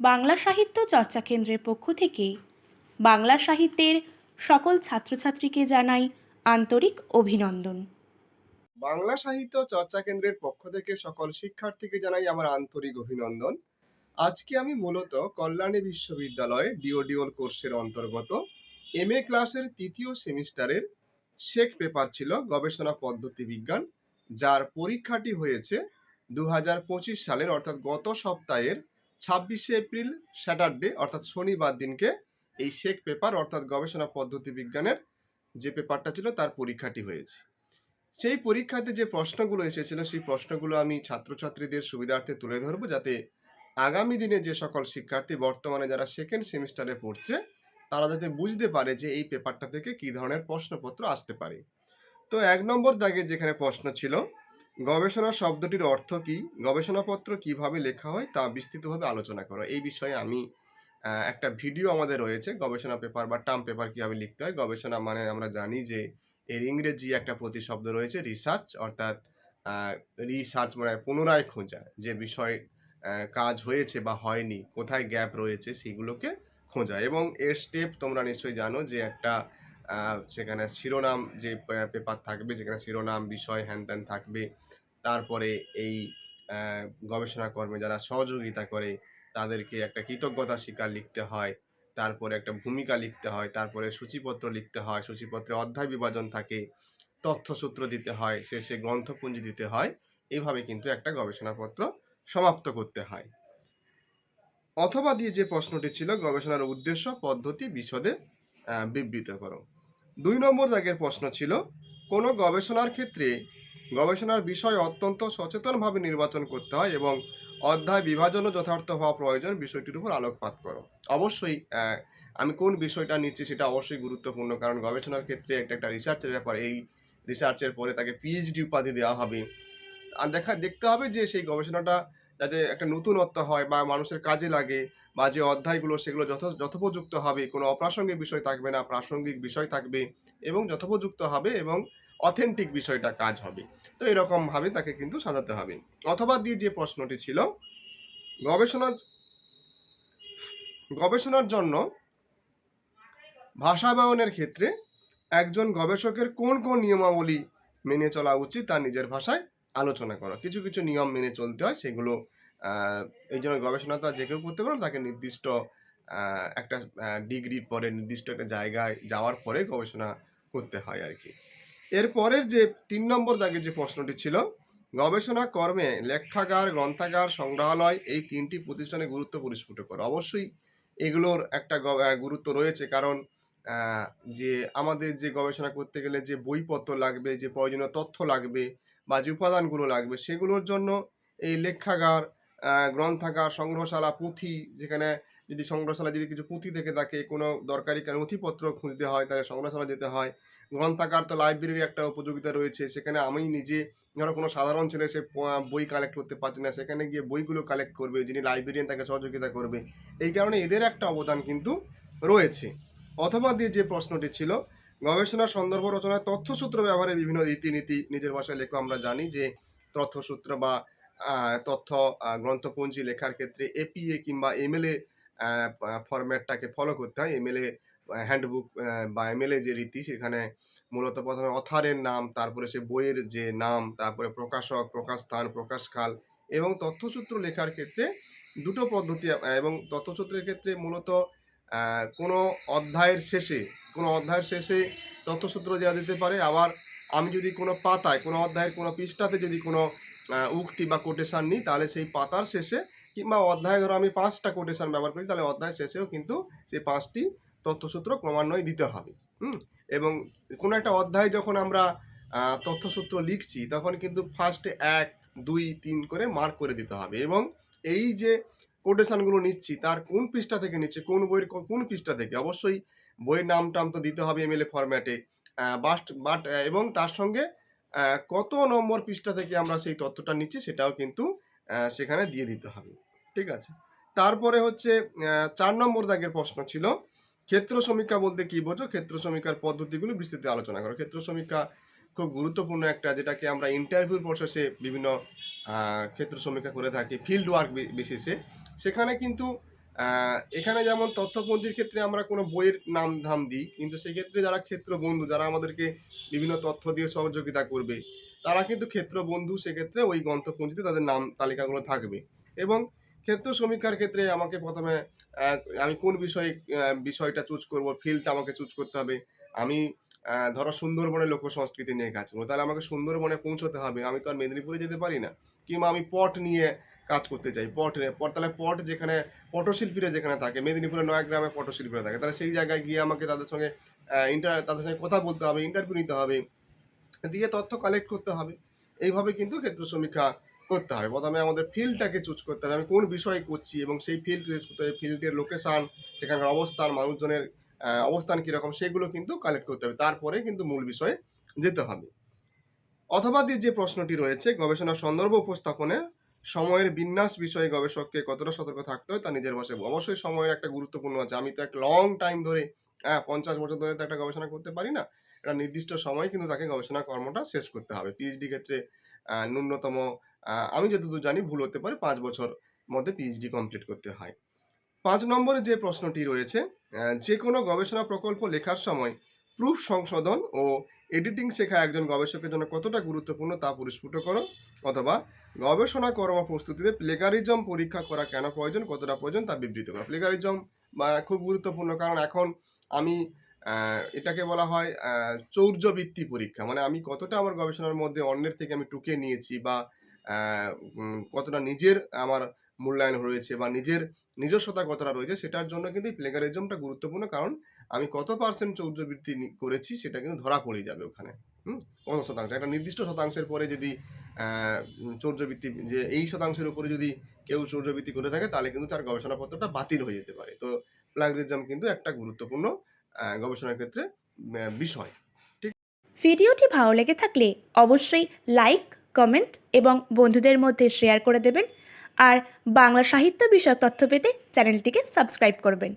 বাংলা সাহিত্য চর্চা কেন্দ্রের পক্ষ থেকে বাংলা সাহিত্যের সকল ছাত্রছাত্রীকে জানাই আন্তরিক অভিনন্দন। বাংলা সাহিত্য চর্চা কেন্দ্রের পক্ষ থেকে সকল শিক্ষার্থীকে জানাই আমার আন্তরিক অভিনন্দন। আজকে আমি মূলত কল্যাণী বিশ্ববিদ্যালয়ে ডিওডিওল কোর্সের অন্তর্গত এম এ ক্লাসের তৃতীয় সেমিস্টারের শেখ পেপার ছিল গবেষণা পদ্ধতি বিজ্ঞান, যার পরীক্ষাটি হয়েছে দু হাজার পঁচিশ সালের, অর্থাৎ গত সপ্তাহের ছাব্বিশে এপ্রিল, স্যাটারডে, অর্থাৎ শনিবার দিনকে এই শেখ পেপার, অর্থাৎ গবেষণা পদ্ধতি বিজ্ঞানের যে পেপারটা ছিল তার পরীক্ষাটি হয়েছে। সেই পরীক্ষাতে যে প্রশ্নগুলো এসেছিল, সেই প্রশ্নগুলো আমি ছাত্রছাত্রীদের সুবিধার্থে তুলে ধরবো যাতে আগামী দিনে যে সকল শিক্ষার্থী বর্তমানে যারা সেকেন্ড সেমিস্টারে পড়ছে, তারা যাতে বুঝতে পারে যে এই পেপারটা থেকে কী ধরনের প্রশ্নপত্র আসতে পারে। তো এক নম্বর দাগে যেখানে প্রশ্ন ছিল গবেষণা শব্দটির অর্থ কি? গবেষণাপত্র কীভাবে লেখা হয় তা বিস্তৃতভাবে আলোচনা করো। এই বিষয়ে আমি একটা ভিডিও আমাদের রয়েছে, গবেষণা পেপার বা টার্ম পেপার কীভাবে লিখতে হয়। গবেষণা মানে আমরা জানি যে এর ইংরেজি একটা প্রতিশব্দ রয়েছে রিসার্চ অর্থাৎ রিসার্চ মানে পুনরায় খোঁজা। যে বিষয় কাজ হয়েছে বা হয়নি, কোথায় গ্যাপ রয়েছে, সেগুলোকে খোঁজা। এবং এর স্টেপ তোমরা নিশ্চয়ই জানো যে একটা সেখানে শিরোনাম যে পেপার থাকবে যেখানে শিরোনাম, বিষয় হ্যান ত্যান থাকবে। তারপরে এই গবেষণা কর্মে যারা সহযোগিতা করে, তাদেরকে একটা কৃতজ্ঞতা স্বীকার লিখতে হয়। তারপরে একটা ভূমিকা লিখতে হয়। তারপরে সূচিপত্র লিখতে হয়। সূচিপত্রে অধ্যায় বিভাজন থাকে। তথ্যসূত্র দিতে হয়। শেষে গ্রন্থপুঞ্জি দিতে হয়। এইভাবে কিন্তু একটা গবেষণাপত্র সমাপ্ত করতে হয়। অথবা দিয়ে যে প্রশ্নটি ছিল, গবেষণার উদ্দেশ্য, পদ্ধতি, বিশদে বিবৃত করো। দুই নম্বর দাগের প্রশ্ন ছিল, কোনো গবেষণার ক্ষেত্রে গবেষণার বিষয় অত্যন্ত সচেতনভাবে নির্বাচন করতে হয় এবং অধ্যায় বিভাজনও যথার্থ হওয়া প্রয়োজন, বিষয়টির উপর আলোকপাত করো। অবশ্যই আমি কোন বিষয়টা নিচ্ছি সেটা অবশ্যই গুরুত্বপূর্ণ, কারণ গবেষণার ক্ষেত্রে একটা একটা রিসার্চের ব্যাপার, এই রিসার্চের পরে তাকে পিএইচডি উপাধি দেওয়া হবে। আর দেখা, দেখতে হবে যে সেই গবেষণাটা যাতে একটা নতুনত্ব হয় বা মানুষের কাজে লাগে বা যে অধ্যায়গুলো সেগুলো যথ, যথোপযুক্ত হবে, কোনো অপ্রাসঙ্গিক বিষয় থাকবে না, প্রাসঙ্গিক বিষয় থাকবে এবং যথোপযুক্ত হবে এবং অথেন্টিক বিষয়টা কাজ হবে। তো এরকমভাবে তাকে কিন্তু সাজাতে হবে। অথবা দিয়ে যে প্রশ্নটি ছিল গবেষণা গবেষণার জন্য ভাষা ভাষাবায়নের ক্ষেত্রে একজন গবেষকের কোন কোন নিয়মাবলী মেনে চলা উচিত তার নিজের ভাষায় আলোচনা করো। কিছু কিছু নিয়ম মেনে চলতে হয়, সেগুলো এই জন্য গবেষণা তো যে কেউ করতে পারে তাকে নির্দিষ্ট একটা ডিগ্রির পরে নির্দিষ্ট একটা জায়গায় যাওয়ার পরে গবেষণা করতে হয় আর কি। এরপরের যে তিন নম্বর দাগে যে প্রশ্নটি ছিল, গবেষণা কর্মে লেখাগার, গ্রন্থাগার, সংগ্রহালয় এই তিনটি প্রতিষ্ঠানে গুরুত্ব পরিস্ফুট করো। অবশ্যই এগুলোর একটা গুরুত্ব রয়েছে কারণ যে আমাদের যে গবেষণা করতে গেলে যে বইপত্র লাগবে, যে প্রয়োজনীয় তথ্য লাগবে বা যে উপাদানগুলো লাগবে, সেগুলোর জন্য এই লেখাগার গ্রন্থাগার, সংগ্রহশালা, পুঁথি, যেখানে যদি সংগ্রহশালা যদি কিছু পুঁথি থেকে থাকে, কোনো দরকারি নথিপত্র খুঁজতে হয়, তাহলে সংগ্রহশালা যেতে হয়। গ্রন্থাগার তো লাইব্রেরির একটা উপযোগিতা রয়েছে, সেখানে আমি নিজে ধরো কোনো সাধারণ ছেলে সে বই কালেক্ট করতে পারছে না, সেখানে গিয়ে বইগুলো কালেক্ট করবে, যিনি লাইব্রেরিয়ান তাকে সহযোগিতা করবে। এই কারণে এদের একটা অবদান কিন্তু রয়েছে। অথবা দিয়ে যে প্রশ্নটি ছিল, গবেষণা সন্দর্ভ রচনায় তথ্যসূত্র ব্যবহারের বিভিন্ন রীতিনীতি নিজের ভাষায় লেখো, আমরা জানি যে তথ্যসূত্র বা তথ্য গ্রন্থপঞ্জি লেখার ক্ষেত্রে এপিএ কিংবা এমএলএ ফরম্যাটটাকে ফলো করতে হয়। এমএলএ হ্যান্ডবুক বা এমএলএ যে রীতি, সেখানে মূলত প্রথমে অথারের নাম, তারপরে সে বইয়ের যে নাম, তারপরে প্রকাশক, প্রকাশস্থান, প্রকাশকাল এবং তথ্যসূত্র লেখার ক্ষেত্রে দুটো পদ্ধতি এবং তথ্যসূত্রের ক্ষেত্রে মূলত কোনো অধ্যায়ের শেষে, কোনো অধ্যায়ের শেষে তথ্যসূত্র দেওয়া দিতে পারে। আবার আমি যদি কোনো পাতায়, কোনো অধ্যায়ের কোনো পৃষ্ঠাতে যদি কোনো উক্তি বা কোটেশান নিই, তাহলে সেই পাতার শেষে কিংবা অধ্যায় ধরো আমি পাঁচটা কোটেশান ব্যবহার করি, তাহলে অধ্যায় শেষেও কিন্তু সেই পাঁচটি তথ্যসূত্র ক্রমান্বয়ে দিতে হবে, হুম? এবং কোনো একটা অধ্যায় যখন আমরা তথ্যসূত্র লিখছি, তখন কিন্তু ফার্স্টে এক, দুই, তিন করে মার্ক করে দিতে হবে, এবং এই যে কোটেশানগুলো নিচ্ছি, তার কোন পৃষ্ঠা থেকে নিচ্ছে, কোন বইয়ের কোন পৃষ্ঠা থেকে, অবশ্যই বইয়ের নাম টাম তো দিতে হবে এমএলএ ফরম্যাটে বাট বাট এবং তার সঙ্গে কত নম্বর পৃষ্ঠা থেকে আমরা সেই তথ্যটা নিচ্ছি সেটাও কিন্তু সেখানে দিয়ে দিতে হবে। ঠিক আছে? তারপরে হচ্ছে চার নম্বর দাগের প্রশ্ন ছিল, ক্ষেত্র সমীক্ষা বলতে কি বোঝো? ক্ষেত্র সমীক্ষার পদ্ধতিগুলো বিস্তৃত আলোচনা করো। ক্ষেত্র সমীক্ষা খুব গুরুত্বপূর্ণ একটা, যেটাকে আমরা ইন্টারভিউর প্রসেসে বিভিন্ন ক্ষেত্র সমীক্ষা করে থাকি ফিল্ড ওয়ার্ক বিশেষে। সেখানে কিন্তু এখানে যেমন তথ্যপঞ্জির ক্ষেত্রে আমরা কোনো বইয়ের নাম ধাম দিই, কিন্তু সেক্ষেত্রে যারা ক্ষেত্র বন্ধু, যারা আমাদেরকে বিভিন্ন তথ্য দিয়ে সহযোগিতা করবে, তারা কিন্তু ক্ষেত্র বন্ধু, সেক্ষেত্রে ওই গ্রন্থপঞ্জিতে তাদের নাম তালিকাগুলো থাকবে। এবং ক্ষেত্র সমীক্ষার ক্ষেত্রে আমাকে প্রথমে আমি কোন বিষয়ে বিষয়টা চুজ করব ফিল্ডটা আমাকে চুজ করতে হবে, আমি ধরো সুন্দরবনের লোক সংস্কৃতি নিয়ে কাজ করব, তাহলে আমাকে সুন্দরবনে পৌঁছতে হবে, আমি তো আর মেদিনীপুরে যেতে পারি না, কিংবা আমি পট নিয়ে কাজ করতে চাই। পট তাহলে পট যেখানে, পটশিল্পীরা যেখানে থাকে মেদিনীপুরে নয়াগ্রামে পটশিল্পীরা থাকে, তাহলে সেই জায়গায় গিয়ে আমাকে তাদের সঙ্গে ইন্টার তাদের সঙ্গে কথা বলতে হবে ইন্টারভিউ নিতে হবে, দিয়ে তথ্য কালেক্ট করতে হবে। এইভাবে কিন্তু ক্ষেত্র সমীক্ষা করতে হবে। প্রথমে আমাদের ফিল্ডটাকে চুজ করতে হবে, আমি কোন বিষয়ে করছি এবং সেই ফিল্ড চুজ করতে হবে ফিল্ডের লোকেশান সেখানকার অবস্থান, মানুষজনের অবস্থান কীরকম, সেগুলো কিন্তু কালেক্ট করতে হবে। তারপরে কিন্তু মূল বিষয়ে যেতে হবে। অথবা দিয়ে যে প্রশ্নটি রয়েছে, গবেষণা সন্দর্ভ উপস্থাপনে সময়ের বিন্যাস বিষয়ে গবেষককে কতটা সতর্ক থাকতে হয় তা নিজের বলব। অবশ্যই সময়ের একটা গুরুত্বপূর্ণ আছে। আমি তো একটা লং টাইম ধরে হ্যাঁ পঞ্চাশ বছর ধরে তো একটা গবেষণা করতে পারি না। একটা নির্দিষ্ট সময় কিন্তু তাকে গবেষণা কর্মটা শেষ করতে হবে। পিএইচডি ক্ষেত্রে ন্যূনতম আমি যতদূর জানি ভুল হতে পারে পাঁচ বছর মধ্যে পিএইচডি কমপ্লিট করতে হয়। পাঁচ নম্বরে যে প্রশ্নটি রয়েছে যে কোনো গবেষণা প্রকল্প লেখার সময় প্রুফ সংশোধন ও এডিটিং শেখা একজন গবেষকের জন্য কতটা গুরুত্বপূর্ণ তা পরিস্ফুট করো অথবা গবেষণা কর্ম প্রস্তুতিতে প্লেগারিজম পরীক্ষা করা কেন প্রয়োজন, কতটা প্রয়োজন তা বিবৃত করা। প্লেগারিজম খুব গুরুত্বপূর্ণ কারণ এখন আমি এটাকে বলা হয় চৌর্যবৃত্তি পরীক্ষা। মানে আমি কতটা আমার গবেষণার মধ্যে অন্যের থেকে আমি টুকে নিয়েছি বা কতটা নিজের আমার মূল্যায়ন রয়েছে বা নিজের নিজস্বতা কতটা রয়েছে সেটার জন্য কিন্তু প্লেগারিজমটা গুরুত্বপূর্ণ কারণ আমি কত পার্সেন্ট চৌর্যবৃত্তি করেছি সেটা কিন্তু ধরা পড়ে যাবে ওখানে, হুম? কত শতাংশ? একটা নির্দিষ্ট শতাংশের পরে যদি চৌর্যবৃত্তি যে এই শতাংশের উপরে যদি কেউ চৌর্যবৃত্তি করে থাকে, তাহলে কিন্তু তার গবেষণাপত্রটা বাতিল হয়ে যেতে পারে। তো প্লাগরিজম কিন্তু একটা গুরুত্বপূর্ণ গবেষণার ক্ষেত্রে বিষয়। ভিডিওটি ভালো লেগে থাকলে অবশ্যই লাইক, কমেন্ট এবং বন্ধুদের মধ্যে শেয়ার করে দেবেন। আর বাংলা সাহিত্য বিষয়ক তথ্য পেতে চ্যানেলটিকে সাবস্ক্রাইব করবেন।